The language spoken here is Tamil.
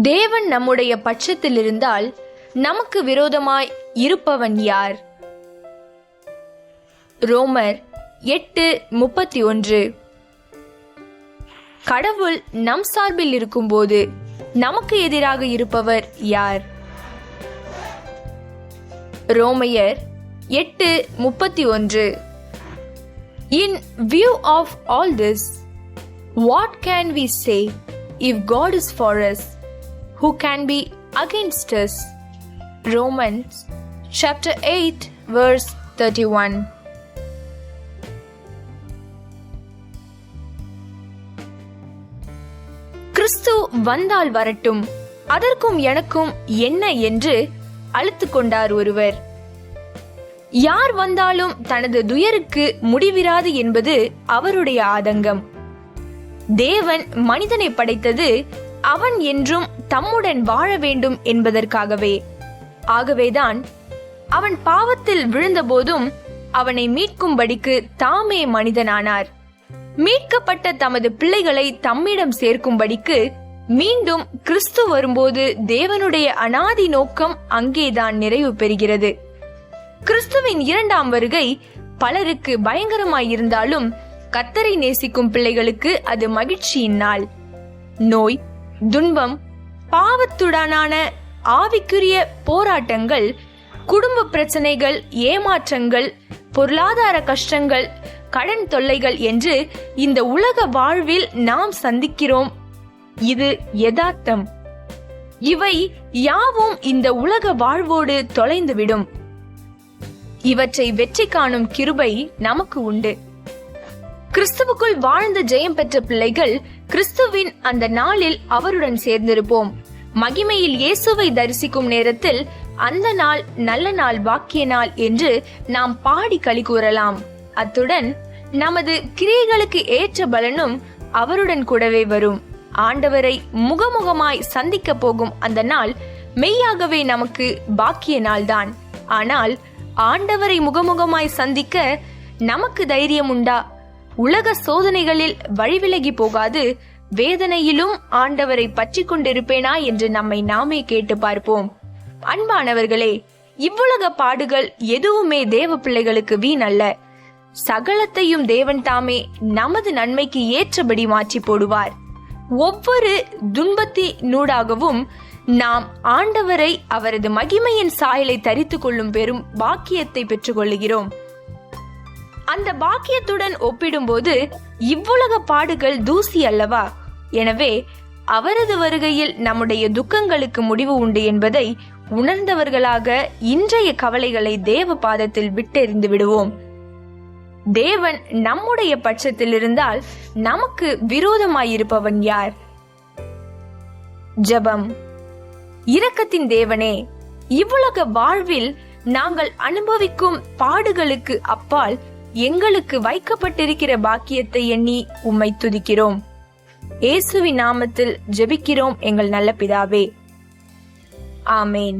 தேவன் நம்முடைய பட்சத்தில் இருந்தால் நமக்கு விரோதமாய் இருப்பவன் யார்? ரோமர் எட்டு முப்பத்தி ஒன்று கடவுள் நம் சார்பில் இருக்கும்போது நமக்கு எதிராக இருப்பவர் யார்? ரோமையர் எட்டு முப்பத்தி ஒன்று in view of all this what can we say if God is for us who can be against Romans chapter eight verse thirty one கிறிஸ்து வந்தால் வரட்டும். அதற்கும் எனக்கும் என்ன என்று அழுத்து கொண்டார் ஒருவர். யார் வந்தாலும் தனது துயருக்கு முடிவிராது என்பது அவருடைய ஆதங்கம். தேவன் மனிதனை படைத்தது அவன் என்றும் தம்முடன் வாழ வேண்டும் என்பதற்காகவே. ஆகவேதான் அவன் பாவத்தில் விழுந்தபோதும் அவனை மீட்கும்படிக்கு தாமே மனிதனானார். மீட்கப்பட்ட தமது பிள்ளைகளை தம்மிடம் சேர்க்கும்படிக்கு மீண்டும் கிறிஸ்து வரும்போது தேவனுடைய அனாதி நோக்கம் அங்கேதான் நிறைவு பெறுகிறது. கிறிஸ்துவின் இரண்டாம் வருகை பலருக்கு பயங்கரமாயிருந்தாலும் கத்தரை நேசிக்கும் பிள்ளைகளுக்கு அது மகிழ்ச்சியின் நாள். நோய் துன்பம் பாவத்துடனான ஆவிக்குரிய போராட்டங்கள் குடும்ப பிரச்சனைகள் ஏமாற்றங்கள் பொருளாதார கஷ்டங்கள் கடன் தொல்லைகள் என்று இந்த உலக வாழ்வில் நாம் சந்திக்கிறோம். இது யதார்த்தம். இவை யாவும் இந்த உலக வாழ்வோடு தொலைந்துவிடும். இவற்றை வெற்றி காணும் கிருபை நமக்கு உண்டு. கிறிஸ்துவுக்குள் வாழ்ந்து ஜெயம் பெற்ற பிள்ளைகள் கிறிஸ்துவின் அந்த நாளில் அவருடன் சேர்ந்திருப்போம். மகிமையில் இயேசுவை தரிசிக்கும் நேரத்தில் அந்த நாள் நல்ல நாள் பாக்கிய நாள் என்று நாம் பாடி களி கூறலாம். அத்துடன் நமது கிரியைகளுக்கு ஏற்ற பலனும் அவருடன் கூடவே வரும். ஆண்டவரை முகமுகமாய் சந்திக்க போகும் அந்த நாள் மெய்யாகவே நமக்கு பாக்கிய நாள்தான். ஆனால் ஆண்டவரை முகமுகமாய் சந்திக்க நமக்கு தைரியம் உண்டா? உலக சோதனைகளில் வழிவிலகி போகாது வேதனையிலும் ஆண்டவரை பற்றி கொண்டிருப்பேனா என்று நம்மை நாமே கேட்டு பார்ப்போம். அன்பானவர்களே இவ்வுலக பாடுகள் எதுவுமே தேவ பிள்ளைகளுக்கு வீண் அல்ல. சகலத்தையும் தேவன் தாமே நமது நன்மைக்கு ஏற்றபடி மாற்றி போடுவார். ஒவ்வொரு துன்பத்தி நூடாகவும் நாம் ஆண்டவரை அவரது மகிமையின் சாயலை தரித்து கொள்ளும் பெரும் பாக்கியத்தை பெற்றுக்கொள்கிறோம் அந்த பாக்கியத்துடன் ஒப்பிடும்போது இவ்வுலக பாடுகள் தூசி அல்லவா? எனவே அவரது வருகையில் நம்முடைய துக்கங்களுக்கு முடிவு உண்டு என்பதை உணர்ந்தவர்களாக இன்றைய கவலைகளை தேவ பாதத்தில் விட்டெறிந்து விடுவோம். தேவன் நம்முடைய பட்சத்தில் இருந்தால் நமக்கு விரோதமாயிருப்பவன் யார்? ஜெபம். இரக்கத்தின் தேவனே இவ்வுலக வாழ்வில் நாங்கள் அனுபவிக்கும் பாடுகளுக்கு அப்பால் எங்களுக்கு வைக்கப்பட்டிருக்கிற பாக்கியத்தை எண்ணி உம்மை துதிக்கிறோம். இயேசுவின் நாமத்தில் ஜெபிக்கிறோம் எங்கள் நல்ல பிதாவே. ஆமேன்.